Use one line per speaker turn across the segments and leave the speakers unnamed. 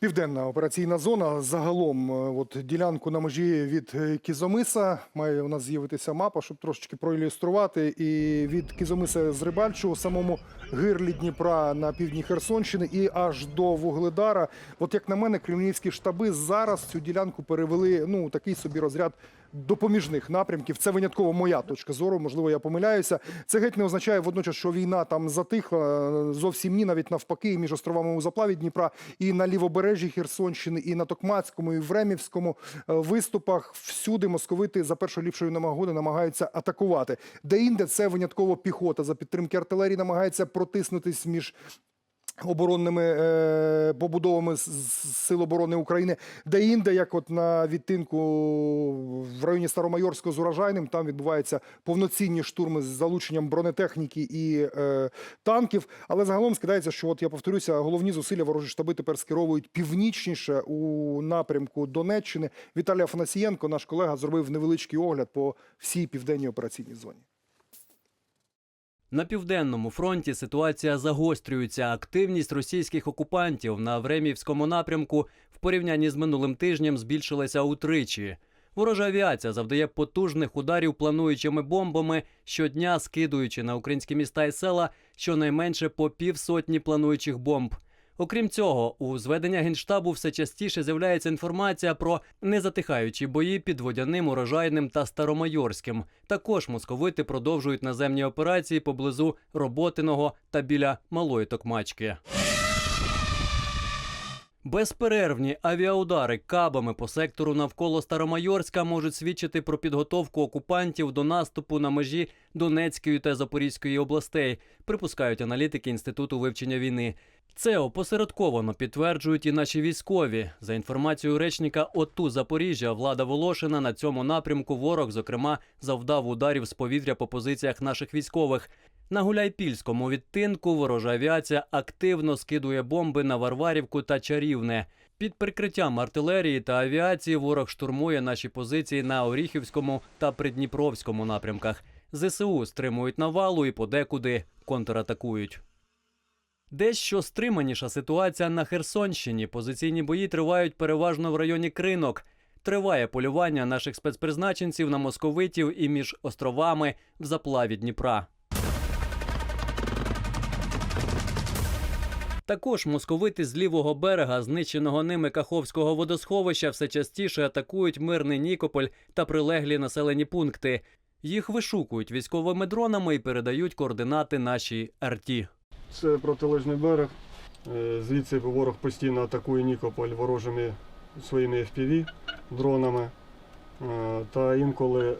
Південна операційна зона. Загалом, е, от ділянку на межі від е, Кізомиса має у нас з'явитися мапа, щоб трошечки проілюструвати. І від Кізомиса з Рибальчого, самому гирлі Дніпра на півдні Херсонщини і аж до Вугледара. От як на мене, кремлівські штаби зараз цю ділянку перевели ну такий собі розряд. Допоміжних напрямків це винятково моя точка зору. Можливо, я помиляюся. Це геть не означає водночас, що війна там затихла. Зовсім ні, навіть навпаки, між островами у заплаві Дніпра і на лівобережжі Херсонщини, і на Токмацькому, і в Ремівському е, виступах всюди московити за першою ліпшою нагоди намагаються атакувати. Де інде це винятково піхота за підтримки артилерії намагається протиснутись між оборонними е, побудовами Сил оборони України, де інде, як от на відтинку в районі Старомайорського з урожайним, там відбуваються повноцінні штурми з залученням бронетехніки і е, танків. Але загалом скидається, що от я повторюся, головні зусилля ворожі штаби тепер скеровують північніше у напрямку Донеччини. Віталій Афанасієнко, наш колега, зробив невеличкий огляд по всій південній операційній зоні.
На південному фронті ситуація загострюється. Активність російських окупантів на Времівському напрямку в порівнянні з минулим тижнем збільшилася утричі. Ворожа авіація завдає потужних ударів плануючими бомбами, щодня скидуючи на українські міста і села щонайменше по півсотні плануючих бомб. Окрім цього, у зведення генштабу все частіше з'являється інформація про незатихаючі бої під водяним, урожайним та старомайорським. Також московити продовжують наземні операції поблизу Роботиного та біля Малої Токмачки. Безперервні авіаудари кабами по сектору навколо Старомайорська можуть свідчити про підготовку окупантів до наступу на межі Донецької та Запорізької областей, припускають аналітики Інституту вивчення війни. Це опосередковано підтверджують і наші військові. За інформацією речника ОТУ Запоріжжя Влада Волошина на цьому напрямку ворог, зокрема, завдав ударів з повітря по позиціях наших військових. На Гуляйпільському відтинку ворожа авіація активно скидує бомби на Варварівку та Чарівне. Під прикриттям артилерії та авіації ворог штурмує наші позиції на Оріхівському та Придніпровському напрямках. ЗСУ стримують навалу і подекуди контратакують. Дещо стриманіша ситуація на Херсонщині. Позиційні бої тривають переважно в районі Кринок. Триває полювання наших спецпризначенців на московитів і між островами в заплаві Дніпра. Також московити з лівого берега, знищеного ними Каховського водосховища, все частіше атакують мирний Нікополь та прилеглі населені пункти. Їх вишукують військовими дронами і передають координати нашій арті.
Це протилежний берег. Е, Звідси ворог постійно атакує Нікополь ворожими своїми FPV дронами е, та інколи е,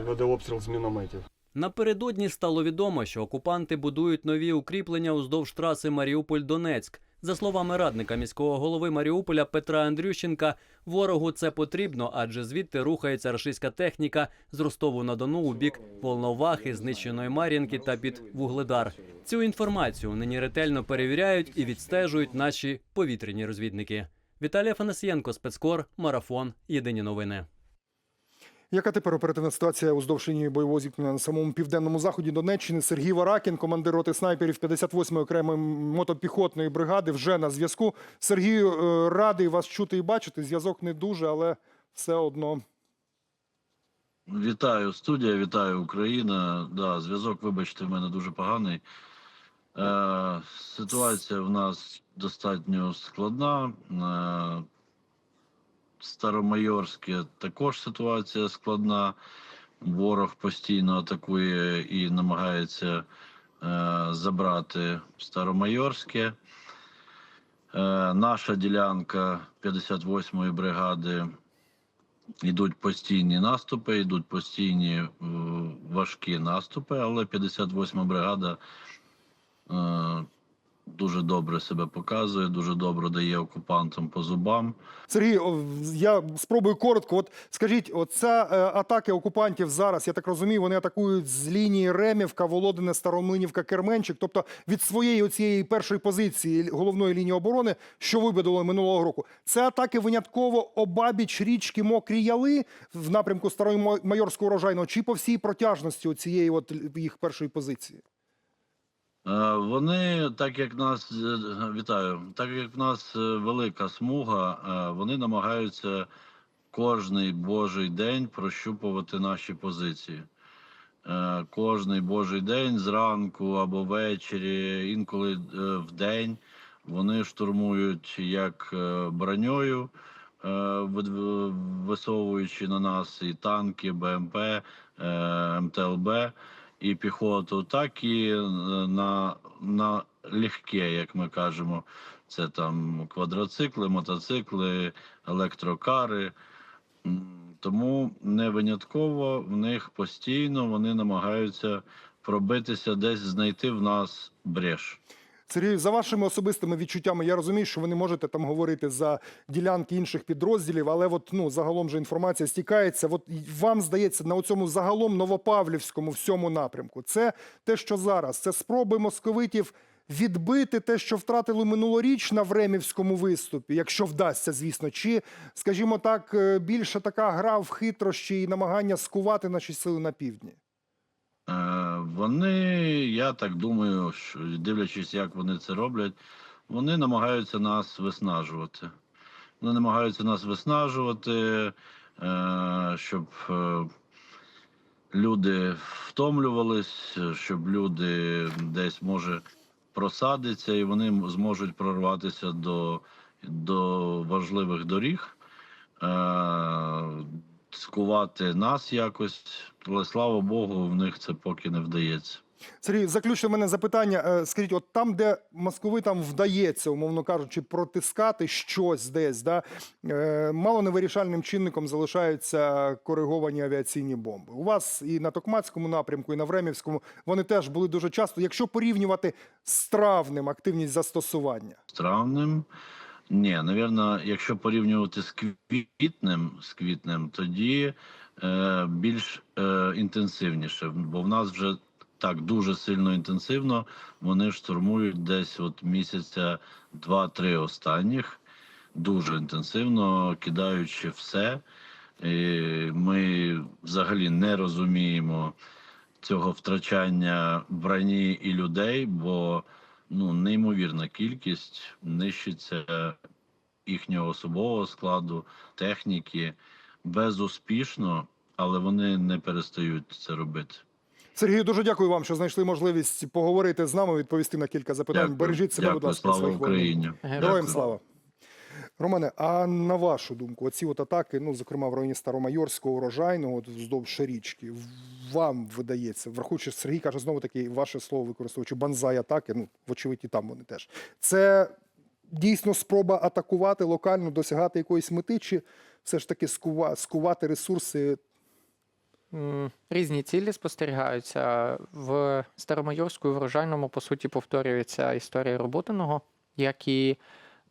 веде обстріл з мінометів.
Напередодні стало відомо, що окупанти будують нові укріплення уздовж траси Маріуполь-Донецьк. За словами радника міського голови Маріуполя Петра Андрющенка, ворогу це потрібно, адже звідти рухається рашистська техніка з Ростову на Дону у бік Волновахи, знищеної Мар'їнки та під Вугледар. Цю інформацію нині ретельно перевіряють і відстежують наші повітряні розвідники. Віталій Афанасієнко, спецкор, марафон. Єдині новини.
Яка тепер оперативна ситуація уздовж лінії бойового зіткнення на самому південному заході Донеччини? Сергій Варакін, командир роти снайперів 58-ї окремої мотопіхотної бригади, вже на зв'язку. Сергію, е, радий вас чути і бачити. Зв'язок не дуже, але все одно.
Вітаю студія, вітаю Україна. Да, зв'язок, вибачте, в мене дуже поганий. Е, ситуація в нас достатньо складна. Е, Старомайорське також ситуація складна. Ворог постійно атакує і намагається е, забрати Старомайорське. Е, наша ділянка 58-ї бригади Йдуть постійні наступи, йдуть постійні е, важкі наступи, але 58-ма бригада е, дуже добре себе показує, дуже добре дає окупантам по зубам.
Сергій, я спробую коротко. От скажіть, оця е, атаки окупантів зараз, я так розумію, вони атакують з лінії Ремівка, Володине, Старомлинівка, Керменчик, тобто від своєї оцієї першої позиції головної лінії оборони, що вибудували минулого року. Це атаки винятково обабіч річки Мокрі Яли в напрямку Старої Майорського урожайного, чи по всій протяжності цієї от їх першої позиції?
Е, Вони, так як нас е, вітаю, так як в нас е, велика смуга, е, вони намагаються кожний божий день прощупувати наші позиції. Е, Кожний божий день зранку або ввечері, інколи е, в день вони штурмують як е, броньою, е, висовуючи на нас і танки, БМП, е, МТЛБ і піхоту, так і е, на, на легке, як ми кажемо. Це там квадроцикли, мотоцикли, електрокари. Тому не винятково в них постійно вони намагаються пробитися десь знайти в нас бреш.
Сергій, за вашими особистими відчуттями, я розумію, що ви не можете там говорити за ділянки інших підрозділів, але от ну загалом же інформація стікається. От вам здається, на цьому загалом новопавлівському всьому напрямку. Це те, що зараз, це спроби московитів відбити те, що втратили минулоріч на Времівському виступі, якщо вдасться, звісно, чи, скажімо так, е, більше така гра в хитрощі і намагання скувати наші сили на півдні.
Е, Вони, я так думаю, що дивлячись, як вони це роблять, вони намагаються нас виснажувати. Вони намагаються нас виснажувати, е, щоб е, люди втомлювались, щоб люди десь може просадяться, і вони зможуть прорватися до, до важливих доріг, скувати нас якось. Але слава Богу, в них це поки не вдається.
Сергій, заключне мене запитання. Е, Скажіть, от там, де московитам вдається, умовно кажучи, протискати щось десь, да, е, мало невирішальним чинником залишаються кориговані авіаційні бомби. У вас і на Токмацькому напрямку, і на Времівському вони теж були дуже часто. Якщо порівнювати з травнем активність застосування,
З травнем. Ні, навірно, якщо порівнювати з квітнем, з квітнем, тоді е, більш е, інтенсивніше, бо в нас вже так дуже сильно інтенсивно вони штурмують десь от місяця два-три останніх, дуже інтенсивно кидаючи все. І ми взагалі не розуміємо цього втрачання броні і людей, бо ну, неймовірна кількість нищиться їхнього особового складу, техніки безуспішно, але вони не перестають це робити.
Сергію, дуже дякую вам, що знайшли можливість поговорити з нами, відповісти на кілька запитань.
Дякую.
Бережіть себе, будь
Дякую,
ласка,
слава
своїх.
Україні.
Героям
Героям
Дякую.
слава. Романе, а на вашу думку, оці от атаки, ну, зокрема в районі Старомайорського, урожайного, от вздовж річки, вам видається, враховуючи, Сергій каже знову таки, ваше слово використовуючи банзай атаки, ну, вочевидь, і там вони теж. Це дійсно спроба атакувати локально, досягати якоїсь мети, чи все ж таки скува- скувати ресурси?
Різні цілі спостерігаються. В Старомайорську і врожайному, по суті, повторюється історія Роботиного, як і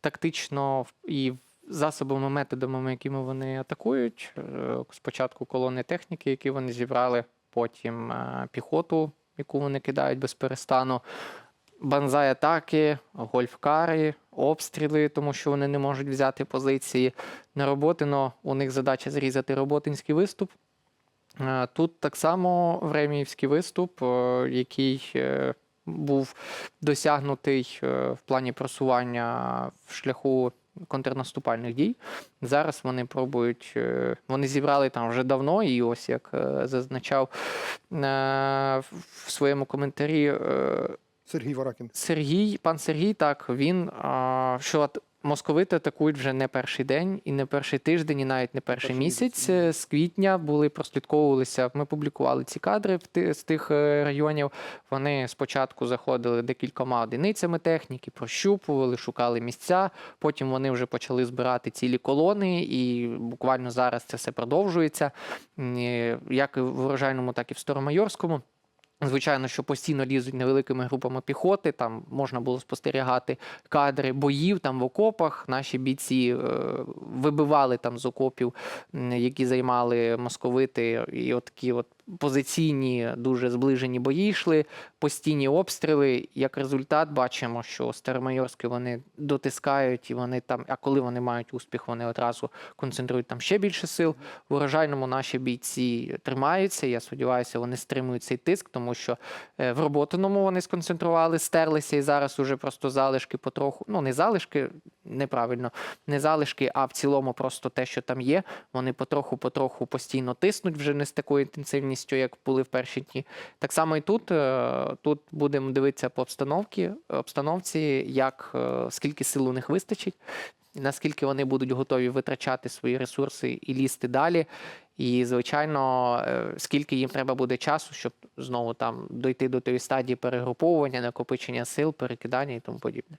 тактично і засобами, методами, якими вони атакують. Е, Спочатку колони техніки, які вони зібрали, потім е, піхоту, яку вони кидають без перестану. Банзай атаки, гольфкари, обстріли, тому що вони не можуть взяти позиції. На Роботино у них задача зрізати роботинський виступ. Е, Тут так само Времіївський виступ, який був досягнутий е, в плані просування в шляху контрнаступальних дій. Зараз вони пробують, е, вони зібрали там вже давно, і ось як е, зазначав в своєму коментарі
Сергій Варакін.
Сергій, пан Сергій, так, він що московити атакують вже не перший день, і не перший тиждень, і навіть не перший місяць. З квітня були прослідковувалися. Ми публікували ці кадри з тих е, районів. Вони спочатку заходили декількома одиницями техніки, прощупували, шукали місця. Потім вони вже почали збирати цілі колони, і буквально зараз це все продовжується. Як і в урожайному, так і в Старомайорському. Звичайно, що постійно лізуть невеликими групами піхоти. Там можна було спостерігати кадри боїв там в окопах. Наші бійці е, вибивали там з окопів, які займали московити, і от такі от позиційні, дуже зближені бої йшли, постійні обстріли. Як результат, бачимо, що Старомайорське вони дотискають і вони там, а коли вони мають успіх, вони одразу концентрують там ще більше сил. В урожайному наші бійці тримаються. Я сподіваюся, вони стримують цей тиск, тому що е, в роботиному вони сконцентрували, стерлися і зараз уже просто залишки потроху. Ну не залишки, неправильно, не залишки, а в цілому просто те, що там є. Вони потроху-потроху постійно тиснуть вже не з такою інтенсивністю, як були в перші дні. Так само і тут. Е, Тут будемо дивитися по обстановці, обстановці, як е, скільки сил у них вистачить, наскільки вони будуть готові витрачати свої ресурси і лізти далі. І, звичайно, е, скільки їм треба буде часу, щоб знову там дойти до тієї стадії перегруповування, накопичення сил, перекидання і тому подібне.